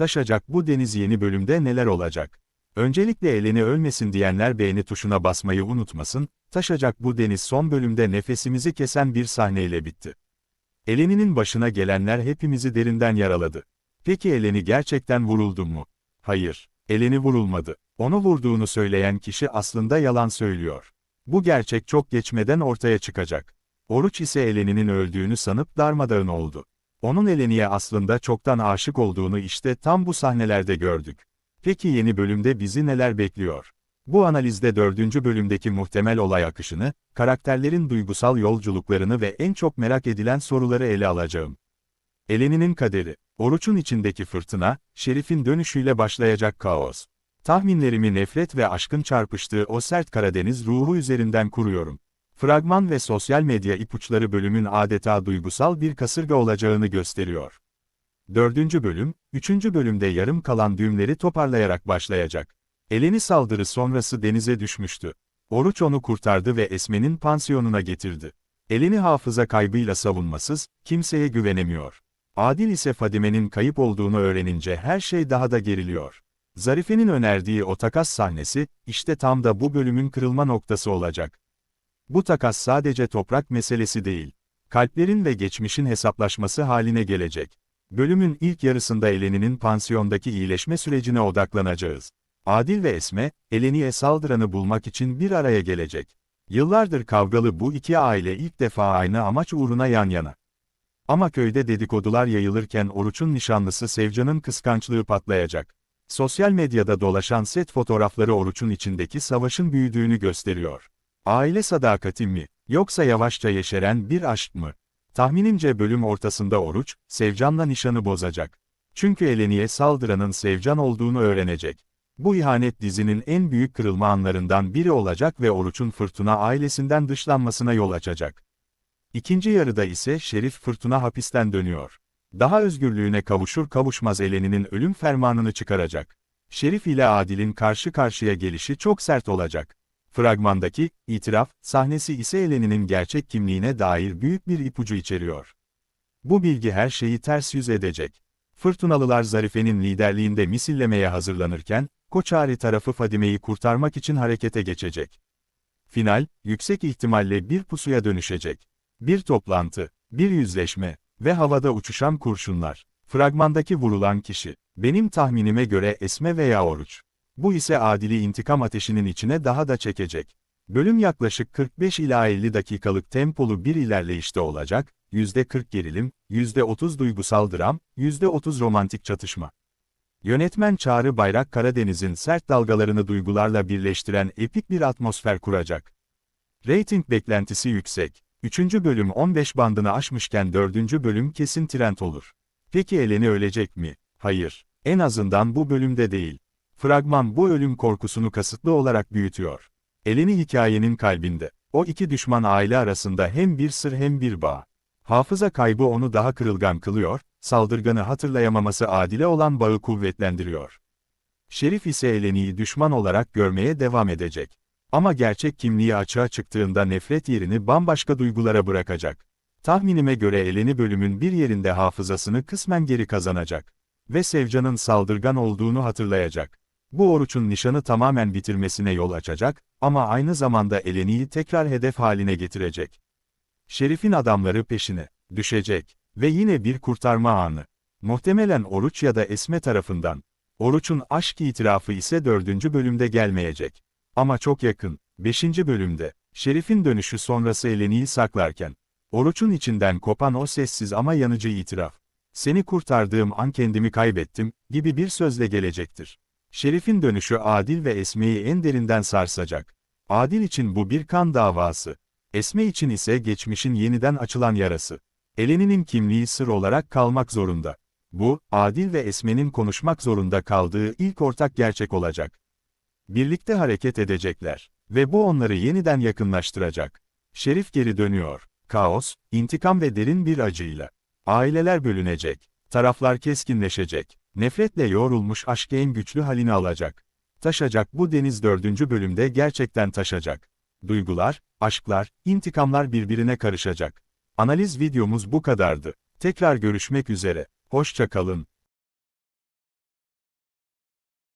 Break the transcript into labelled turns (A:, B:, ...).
A: Taşacak bu deniz yeni bölümde neler olacak? Öncelikle Eleni ölmesin diyenler beğeni tuşuna basmayı unutmasın, Taşacak bu deniz son bölümde nefesimizi kesen bir sahneyle bitti. Eleni'nin başına gelenler hepimizi derinden yaraladı. Peki Eleni gerçekten vuruldu mu? Hayır, Eleni vurulmadı. Onu vurduğunu söyleyen kişi aslında yalan söylüyor. Bu gerçek çok geçmeden ortaya çıkacak. Oruç ise Eleni'nin öldüğünü sanıp darmadağın oldu. Onun Eleni'ye aslında çoktan aşık olduğunu işte tam bu sahnelerde gördük. Peki yeni bölümde bizi neler bekliyor? Bu analizde dördüncü bölümdeki muhtemel olay akışını, karakterlerin duygusal yolculuklarını ve en çok merak edilen soruları ele alacağım. Eleni'nin kaderi, Oruç'un içindeki fırtına, Şerif'in dönüşüyle başlayacak kaos. Tahminlerimi nefret ve aşkın çarpıştığı o sert Karadeniz ruhu üzerinden kuruyorum. Fragman ve sosyal medya ipuçları bölümün adeta duygusal bir kasırga olacağını gösteriyor. Dördüncü bölüm, üçüncü bölümde yarım kalan düğümleri toparlayarak başlayacak. Eleni saldırı sonrası denize düşmüştü. Oruç onu kurtardı ve Esme'nin pansiyonuna getirdi. Eleni hafıza kaybıyla savunmasız, kimseye güvenemiyor. Adil ise Fadime'nin kayıp olduğunu öğrenince her şey daha da geriliyor. Zarife'nin önerdiği o takas sahnesi, işte tam da bu bölümün kırılma noktası olacak. Bu takas sadece toprak meselesi değil. Kalplerin ve geçmişin hesaplaşması haline gelecek. Bölümün ilk yarısında Eleni'nin pansiyondaki iyileşme sürecine odaklanacağız. Adil ve Esme, Eleni'ye saldıranı bulmak için bir araya gelecek. Yıllardır kavgalı bu iki aile ilk defa aynı amaç uğruna yan yana. Ama köyde dedikodular yayılırken Oruç'un nişanlısı Sevcan'ın kıskançlığı patlayacak. Sosyal medyada dolaşan set fotoğrafları Oruç'un içindeki savaşın büyüdüğünü gösteriyor. Aile sadakati mi, yoksa yavaşça yeşeren bir aşk mı? Tahminimce bölüm ortasında Oruç, Sevcan'la nişanı bozacak. Çünkü Eleni'ye saldıranın Sevcan olduğunu öğrenecek. Bu ihanet dizinin en büyük kırılma anlarından biri olacak ve Oruç'un Fırtına ailesinden dışlanmasına yol açacak. İkinci yarıda ise Şerif Fırtına hapisten dönüyor. Daha özgürlüğüne kavuşur kavuşmaz Eleni'nin ölüm fermanını çıkaracak. Şerif ile Adil'in karşı karşıya gelişi çok sert olacak. Fragmandaki, itiraf, sahnesi ise Eleni'nin gerçek kimliğine dair büyük bir ipucu içeriyor. Bu bilgi her şeyi ters yüz edecek. Fırtınalılar Zarife'nin liderliğinde misillemeye hazırlanırken, Koçari tarafı Fadime'yi kurtarmak için harekete geçecek. Final, yüksek ihtimalle bir pusuya dönüşecek. Bir toplantı, bir yüzleşme ve havada uçuşan kurşunlar. Fragmandaki vurulan kişi, benim tahminime göre Esme veya Oruç. Bu ise adili intikam ateşinin içine daha da çekecek. Bölüm yaklaşık 45 ila 50 dakikalık tempolu bir ilerleyişte olacak, %40 gerilim, %30 duygusal dram, %30 romantik çatışma. Yönetmen Çağrı Bayrak Karadeniz'in sert dalgalarını duygularla birleştiren epik bir atmosfer kuracak. Rating beklentisi yüksek. 3. bölüm 15 bandını aşmışken 4. bölüm kesin trend olur. Peki Eleni ölecek mi? Hayır. En azından bu bölümde değil. Fragman bu ölüm korkusunu kasıtlı olarak büyütüyor. Eleni hikayenin kalbinde. O iki düşman aile arasında hem bir sır hem bir bağ. Hafıza kaybı onu daha kırılgan kılıyor, saldırganı hatırlayamaması adile olan bağı kuvvetlendiriyor. Şerif ise Eleni'yi düşman olarak görmeye devam edecek. Ama gerçek kimliği açığa çıktığında nefret yerini bambaşka duygulara bırakacak. Tahminime göre Eleni bölümün bir yerinde hafızasını kısmen geri kazanacak. Ve Sevcan'ın saldırgan olduğunu hatırlayacak. Bu oruçun nişanı tamamen bitirmesine yol açacak, ama aynı zamanda Eleni'yi tekrar hedef haline getirecek. Şerif'in adamları peşine düşecek ve yine bir kurtarma anı. Muhtemelen Oruç ya da Esme tarafından. Oruç'un aşk itirafı ise dördüncü bölümde gelmeyecek. Ama çok yakın, beşinci bölümde, Şerif'in dönüşü sonrası Eleni'yi saklarken, Oruç'un içinden kopan o sessiz ama yanıcı itiraf. Seni kurtardığım an kendimi kaybettim, gibi bir sözle gelecektir. Şerif'in dönüşü Adil ve Esme'yi en derinden sarsacak. Adil için bu bir kan davası. Esme için ise geçmişin yeniden açılan yarası. Eleni'nin kimliği sır olarak kalmak zorunda. Bu, Adil ve Esme'nin konuşmak zorunda kaldığı ilk ortak gerçek olacak. Birlikte hareket edecekler. Ve bu onları yeniden yakınlaştıracak. Şerif geri dönüyor. Kaos, intikam ve derin bir acıyla. Aileler bölünecek. Taraflar keskinleşecek. Nefretle yoğrulmuş aşk en güçlü halini alacak. Taşacak bu deniz dördüncü bölümde gerçekten taşacak. Duygular, aşklar, intikamlar birbirine karışacak. Analiz videomuz bu kadardı. Tekrar görüşmek üzere. Hoşça kalın.